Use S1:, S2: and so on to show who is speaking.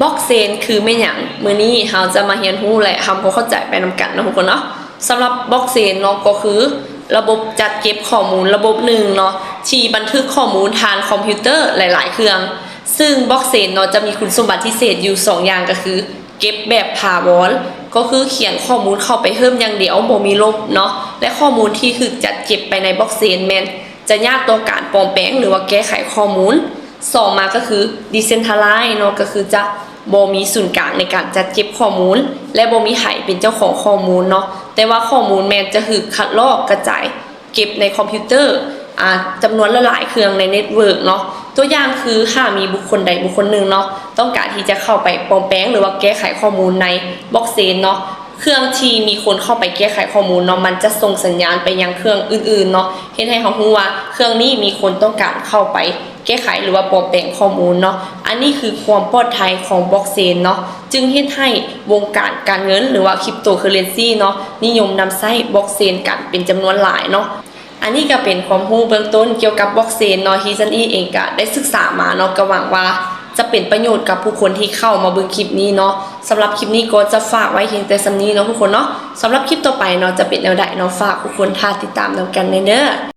S1: บล็อกเซนคือไม่หยังมือนี้เราจะมาเรียนรู้และทำความเข้าใจไปนำกันนาะทุกคนเนาะสำหรับบล็อกเซนเนาะก็คือ ระบบจัดเก็บข้อมูลระบบหนึ่งเนาะที่บันทึกข้อมูลทางคอมพิวเตอร์หลาย ๆ เครื่อง ซึ่งบล็อกเซนเนาะจะมีคุณสมบัติพิเศษอยู่ 2 อย่างก็คือ เก็บแบบถาวรก็คือเขียนข้อมูลเข้าไปเพิ่มอย่างเดียวบ่มีลบเนาะและข้อมูลที่ถูกจัดเก็บไปในบล็อกเซนแมนจะยากต่อการปลอมแปลงหรือว่าแก้ไขข้อมูล สองมาก็คือ decentralize เนาะก็คือจะบ่มีศูนย์กลางในการจัดเก็บข้อมูล และบ่มีไผเป็นเจ้าของข้อมูลเนาะแต่ว่าข้อมูลแมนจะถูกคัดลอกกระจายเก็บในคอมพิวเตอร์อ่าจำนวนลหลายเครื่องในเน็ตเวิร์กเนาะตัวอย่างคือถ้ามีบุคคลใดบุคคลหนึ่งเนาะต้องการที่จะเข้าไปปลอมแปลงหรือว่าแก้ไขข้อมูลในบล็อกเซนเนาะ เครื่องที่มีคนเข้าไปแก้ไขข้อมูลเนาะมันจะส่งสัญญาณไปยังเครื่องอื่นๆเนาะเห็นให้เขารู้ว่าเครื่องนี้มีคนต้องการเข้าไปแก้ไขหรือว่าปลอมแปลงข้อมูลเนาะอันนี้คือความปลอดภัยของบล็อกเชนเนาะจึงเฮ็ดให้วงการการเงินหรือว่าคริปโตเคอเรนซีเนาะนิยมนำใช้บล็อกเชนกันเป็นจำนวนหลายเนาะอันนี้ก็เป็นความรู้เบื้องต้นเกี่ยวกับบล็อกเชนเนาะที่ซันอีเองก็ได้ศึกษามาเนาะก็หวังว่า จะเป็นประโยชน์กับผู้คนที่เข้ามาเบิ่งคลิปนี้เนาะสำหรับคลิปนี้ก็จะฝากไว้เพียงแต่สำนี้เนาะทุกคนเนาะสำหรับคลิปต่อไปเนาะจะเป็นแนวใดเนาะฝากทุกคนท่าติดตามนำกันเด้อ